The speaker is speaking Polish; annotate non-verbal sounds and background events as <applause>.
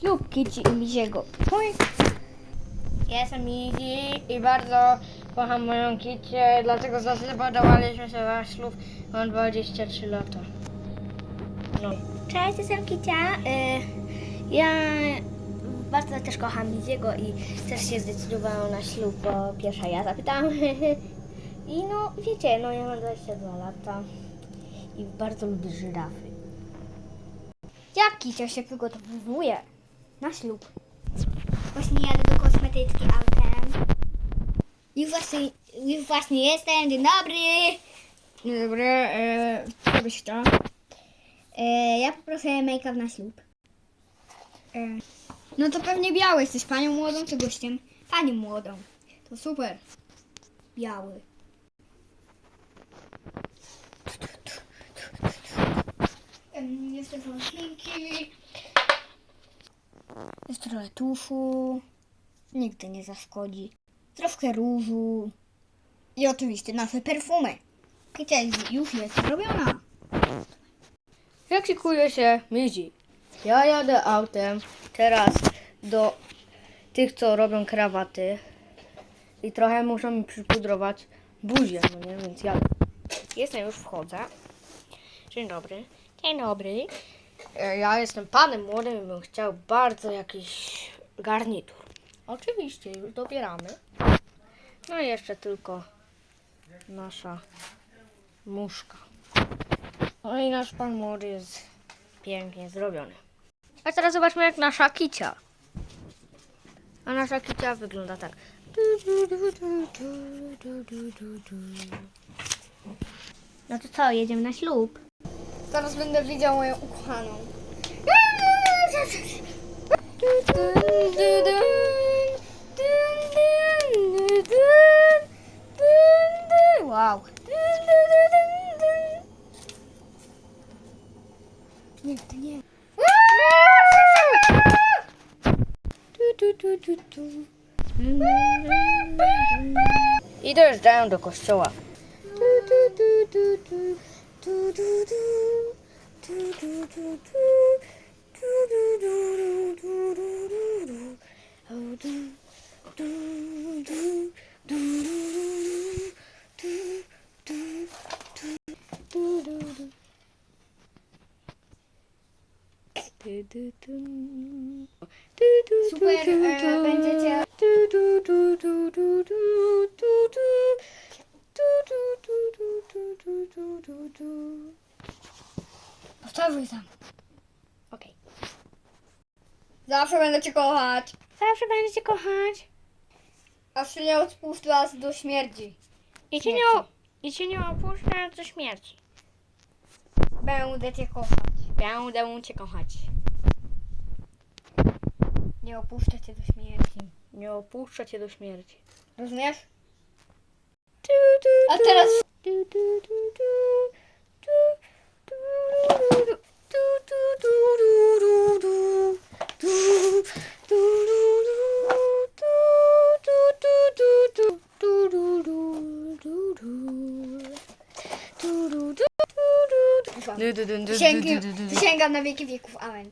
Ślub Kici i Miziego. Powiedz. Jestem Miki i bardzo kocham moją Kicię, dlatego zadecydowaliśmy się na ślub. Mam 23 lata. No. Cześć, jestem Kicia. Y, ja bardzo też kocham Miziego i też się zdecydowałam na ślub, bo pierwsza ja zapytałam. <laughs> I no, wiecie, no ja mam 22 lata i bardzo lubię żyrafy. Jak Kicia się przygotowuje na ślub? Właśnie jadę do kosmetyczki autem. Już właśnie, już właśnie jestem, dzień dobry. Dzień dobry, e, co byś chciała? E, ja poproszę make-up na ślub. E, no to pewnie biały, jesteś panią młodą czy gościem? Panią młodą. To super. Biały. Trochę szminki. Jest trochę tuszu. Nigdy nie zaszkodzi. Troszkę różu. I oczywiście nasze perfumy. Kicia już jest zrobiona. Jak szykuje się Mizi? Ja jadę autem teraz do tych, co robią krawaty i trochę muszą mi przypudrować buzię, no nie? Więc jadę. Jestem, już wchodzę. Dzień dobry. Dzień dobry. E, Ja jestem panem młodym i bym chciał bardzo jakiś garnitur. Oczywiście, już dobieramy. No i jeszcze tylko nasza muszka. No i nasz pan młody jest pięknie zrobiony. A teraz zobaczmy jak nasza kicia. A nasza kicia wygląda tak. No to co, jedziemy na ślub? Zaraz będę widział moją ukochaną. Wow. Nie, to nie. I dojeżdżają do kościoła. 두두두 두두두두 두두두두두두두두 아우두 두두 두두두 두두두두두두 두두두 Super będziecie Sam. Okej. Zawsze będę cię kochać. Zawsze będziecie kochać. Aż się nie odpuszczę do śmierci. I cię nie, i cię nie opuszczę do śmierci. Będę cię kochać. Będę cię kochać. Nie opuszczę cię do śmierci. Nie opuszczę cię do śmierci. Rozumiesz? A teraz Przysięgam, przysięgam na wieki wieków. Amen.